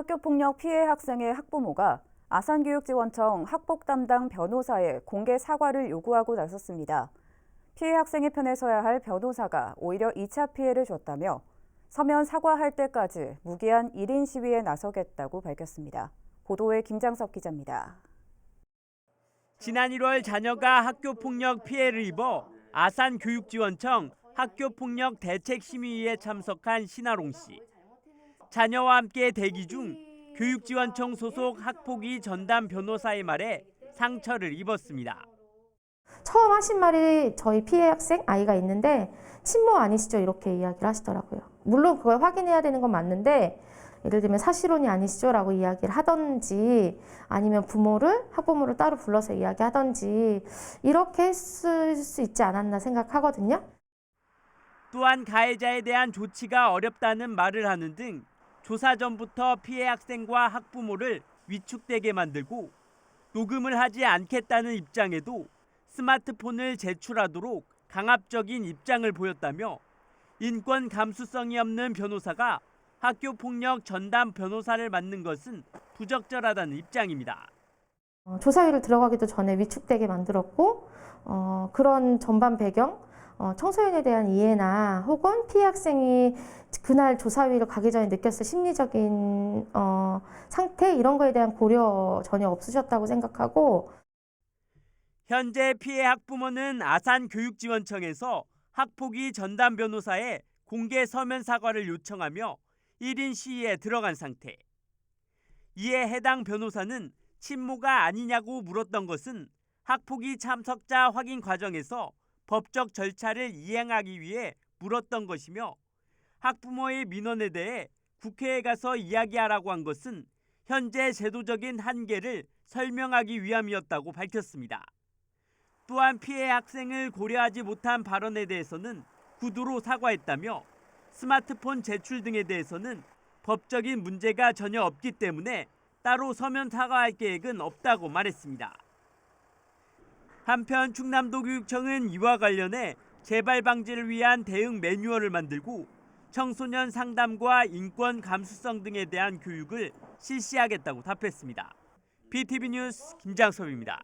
학교폭력 피해 학생의 학부모가 아산교육지원청 학폭 담당 변호사의 공개 사과를 요구하고 나섰습니다. 피해 학생의 편에 서야 할 변호사가 오히려 2차 피해를 줬다며 서면 사과할 때까지 무기한 1인 시위에 나서겠다고 밝혔습니다. 보도에 김장석 기자입니다. 지난 1월 자녀가 학교 폭력 피해를 입어 아산 교육지원청 학교 폭력 대책 심의위에 참석한 신하롱 씨. 자녀와 함께 대기 중 교육지원청 소속 학폭위 전담 변호사의 말에 상처를 입었습니다. 처음 하신 말이 저희 피해 학생 아이가 있는데 친모 아니시죠? 이렇게 이야기를 하시더라고요. 물론 그걸 확인해야 되는 건 맞는데 예를 들면 사실혼이 아니시죠? 라고 이야기를 하던지 아니면 부모를 학부모를 따로 불러서 이야기하던지 이렇게 했을 수 있지 않았나 생각하거든요. 또한 가해자에 대한 조치가 어렵다는 말을 하는 등 조사 전부터 피해 학생과 학부모를 위축되게 만들고 녹음을 하지 않겠다는 입장에도 스마트폰을 제출하도록 강압적인 입장을 보였다며 인권 감수성이 없는 변호사가 학교 폭력 전담 변호사를 맡는 것은 부적절하다는 입장입니다. 어, 조사위를 들어가기도 전에 위축되게 만들었고 어, 그런 전반 배경 어, 청소년에 대한 이해나 혹은 피해 학생이 그날 조사위를 가기 전에 느꼈을 심리적인 어, 상태 이런 거에 대한 고려 전혀 없으셨다고 생각하고 현재 피해 학부모는 아산 교육지원청에서 학폭위 전담 변호사의 공개 서면 사과를 요청하며 1인 시위에 들어간 상태. 이에 해당 변호사는 친모가 아니냐고 물었던 것은 학폭위 참석자 확인 과정에서 법적 절차를 이행하기 위해 물었던 것이며 학부모의 민원에 대해 국회에 가서 이야기하라고 한 것은 현재 제도적인 한계를 설명하기 위함이었다고 밝혔습니다. 또한 피해 학생을 고려하지 못한 발언에 대해서는 구두로 사과했다며 스마트폰 제출 등에 대해서는 법적인 문제가 전혀 없기 때문에 따로 서면 사과할 계획은 없다고 말했습니다. 한편 충남도 교육청은 이와 관련해 재발 방지를 위한 대응 매뉴얼을 만들고 청소년 상담과 인권 감수성 등에 대한 교육을 실시하겠다고 답했습니다. BTV 뉴스 김장섭입니다.